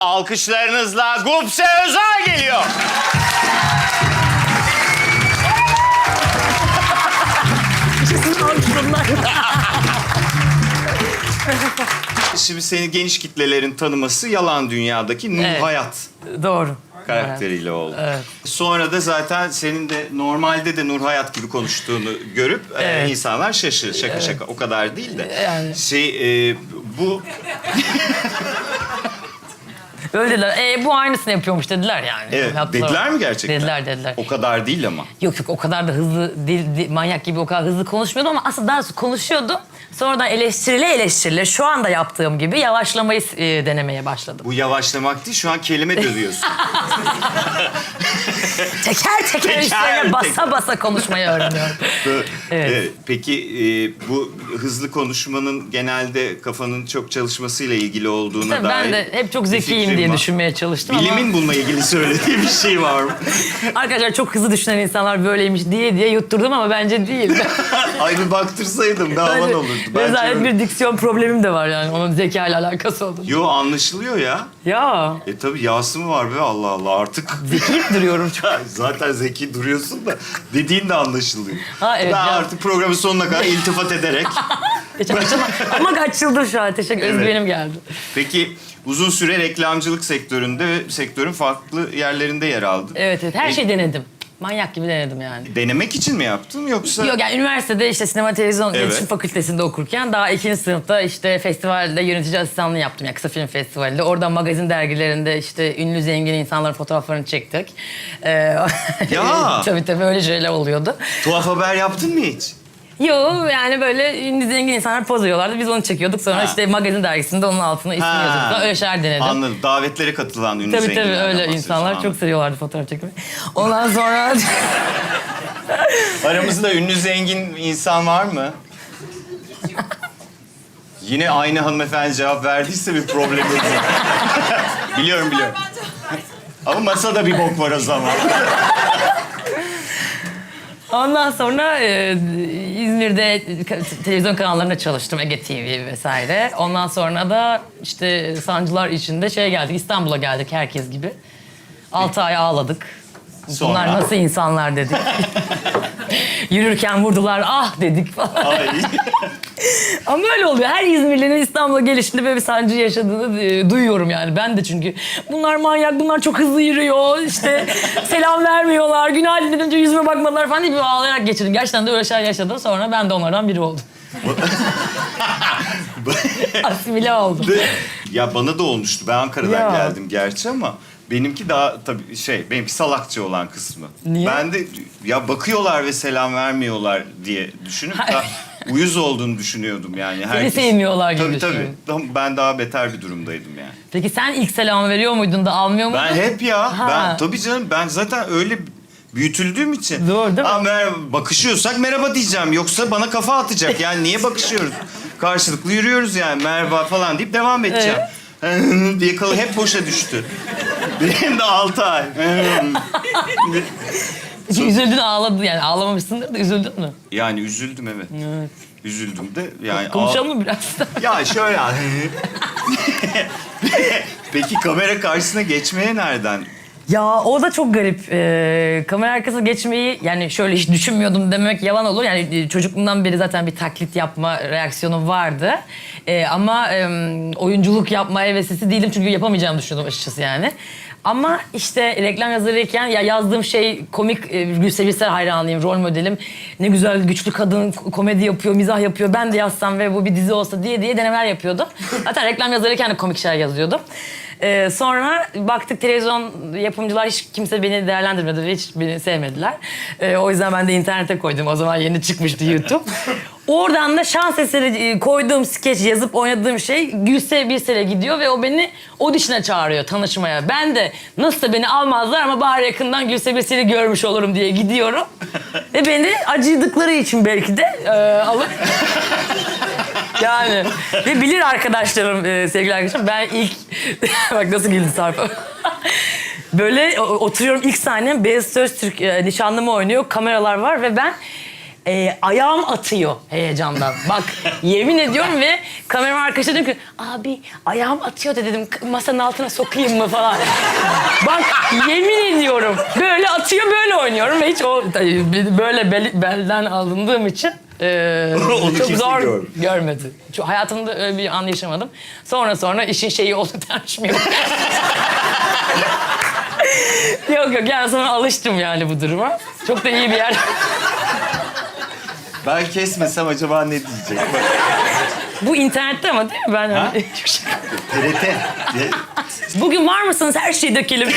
Alkışlarınızla Gupse Özal geliyor. Şimdi seni geniş kitlelerin tanıması yalan dünyadaki Nur Evet. Hayat Doğru. karakteriyle oldu. Evet. Sonra da zaten senin de normalde de Nur Hayat gibi konuştuğunu görüp e, Evet. insanlar şaşır. Şaka şaka o kadar değil de. Yani. Şey e, bu Öyle dediler. E, bu aynısını yapıyormuş dediler yani. evet Yaptılar. dediler mi gerçekten? Dediler dediler. O kadar değil ama. Yok yok o kadar da hızlı değil, değil, manyak gibi o kadar hızlı konuşmuyordu ama aslında daha doğrusu konuşuyordu. Sonradan eleştirile eleştirile şu anda yaptığım gibi yavaşlamayı e, denemeye başladım. Bu yavaşlamak değil şu an kelime dövüyorsun. Teker teker Teker üstlerine basa teker. basa konuşmayı öğreniyorum. Evet. Evet, Peki e, bu hızlı konuşmanın genelde kafanın çok çalışmasıyla ilgili olduğuna Tabii dair ben de hep çok bir zekiyim diye var. düşünmeye çalıştım Bilimin ama... bununla ilgili söylediği bir şey var mı? Arkadaşlar çok hızlı düşünen insanlar böyleymiş diye diye yutturdum ama bence değil. Ay bir baktırsaydım daha havan olurdu. Rezalet bir diksiyon problemim de var yani onun zeka ile alakası olduğunu. Yo anlaşılıyor ya. Ya E tabii yası mı var be Allah Allah artık. zeki duruyorum çok. Zaten zeki duruyorsun da dediğin de anlaşılıyor. Ha, evet, ben ya. artık programın sonuna kadar iltifat ederek. Geçen ama açıldı şu an. Teşekkür Evet. Özgüvenim geldi. Peki uzun süre reklamcılık sektöründe ve sektörün farklı yerlerinde yer aldın. Evet evet her E, şeyi denedim. Manyak gibi denedim yani. Denemek için mi yaptın yoksa? Yok yani üniversitede işte sinema televizyon Evet. iletişim fakültesinde okurken daha ikinci sınıfta işte festivalde yönetici asistanlığı yaptım. Yani kısa film festivalinde. Orada magazin dergilerinde işte ünlü zengin insanların fotoğraflarını çektik. Ee, Ya! tabii tabii öyle şeyler oluyordu. Tuhaf haber yaptın mı hiç? Yok yani böyle ünlü zengin insanlar poz veriyorlardı. Biz onu çekiyorduk. Sonra Ha. işte magazin dergisinde onun altına ismini Ha. yazıyorduk. falan. Öyle şeyler denedim. Anladım. Davetlere katılan ünlü Tabii tabii zenginlerden öyle bahsediyorsun. insanlar Anladım. çok seviyorlardı fotoğraf çekmeyi. Ondan sonra Aramızda ünlü zengin insan var mı? Yine aynı hanımefendi cevap verdiyse bir problemimiz var. biliyorum biliyorum. Ama masada bir bok var o zaman. ondan sonra e, İzmir'de televizyon kanallarında çalıştım Ege TV vesaire. Ondan sonra da işte sancılar içinde şey geldik İstanbul'a geldik herkes gibi. Altı ay ağladık. Sonra? Bunlar nasıl insanlar dedik. Yürürken vurdular ah dedik falan. Ay. Ama öyle oluyor. Her İzmirli'nin İstanbul'a gelişinde böyle bir sancı yaşadığını e, duyuyorum yani. Ben de çünkü bunlar manyak, bunlar çok hızlı yürüyor. İşte selam vermiyorlar, günaydın dedince yüzüme bakmadılar falan diye bir ağlayarak geçirdim. Gerçekten de öyle şeyler yaşadım. Sonra ben de onlardan biri oldum. Asimile oldum. ya bana da olmuştu. Ben Ankara'dan Ya. geldim gerçi ama benimki daha tabii şey benimki salakça olan kısmı. Niye? Ben de ya bakıyorlar ve selam vermiyorlar diye düşünüp da uyuz olduğunu düşünüyordum yani. Seni sevmiyorlar gibi Tabii tabii. düşünüyorum. Ben daha beter bir durumdaydım yani. Peki sen ilk selam veriyor muydun da almıyor muydun? Ben hep ya. Ha. Ben tabii canım ben zaten öyle büyütüldüğüm için. Doğru, değil mi? Aa, merhaba, bakışıyorsak merhaba diyeceğim. Yoksa bana kafa atacak. Yani niye bakışıyoruz? Karşılıklı yürüyoruz yani. Merhaba falan deyip devam edeceğim. diye kalı hep boşa düştü. Benim de altı ay. Üzüldün ağladın yani ağlamamışsındır da üzüldün mü? yani üzüldüm evet. Evet. Üzüldüm de yani. Konuşalım mı biraz da? Ya şöyle. Peki kamera karşısına geçmeye nereden? Ya o da çok garip. Ee, kamera arkasına geçmeyi yani şöyle hiç düşünmüyordum demek yalan olur. Yani e, çocukluğumdan beri zaten bir taklit yapma reaksiyonum vardı. Ee, ama e, oyunculuk yapma hevesisi değilim çünkü yapamayacağımı düşünüyordum açıkçası yani. Ama işte reklam yazarıyken ya yazdığım şey komik e, Gülse Birsel hayranıyım, rol modelim. Ne güzel güçlü kadın komedi yapıyor, mizah yapıyor. Ben de yazsam ve bu bir dizi olsa diye diye denemeler yapıyordum. Zaten reklam yazarıyken de komik şeyler yazıyordum. Ee, sonra baktık televizyon yapımcılar hiç kimse beni değerlendirmedi ve hiç beni sevmediler. Ee, o yüzden ben de internete koydum. O zaman yeni çıkmıştı YouTube. Oradan da şans eseri e, koyduğum skeç yazıp oynadığım şey Gülse Birsel'e gidiyor ve o beni audition'a çağırıyor tanışmaya. Ben de nasıl da beni almazlar ama bari yakından Gülse Birsel'i görmüş olurum diye gidiyorum. ve beni acıdıkları için belki de e, alıp yani ve bilir arkadaşlarım e, sevgili arkadaşlarım ben ilk bak nasıl güldü Sarp. Böyle oturuyorum ilk sahnem Beyaz Öztürk e, nişanlımı oynuyor kameralar var ve ben e, ayağım atıyor heyecandan. Bak yemin ediyorum ve kamera arkadaşı diyor ki abi ayağım atıyor da dedim "K- masanın altına sokayım mı falan. Bak yemin ediyorum böyle atıyor böyle oynuyorum ve hiç o böyle bel- belden alındığım için e, Onu çok kimse zor görmedi. görmedi. Çok, hayatımda öyle bir an yaşamadım. Sonra sonra işin şeyi oldu tartışmıyor. yok yok yani sonra alıştım yani bu duruma. Çok da iyi bir yer. Ben kesmesem acaba ne diyecek? Bu internette ama değil mi? Ben Ha? öyle- TRT. Bugün var mısınız? Her şeyi dökelim.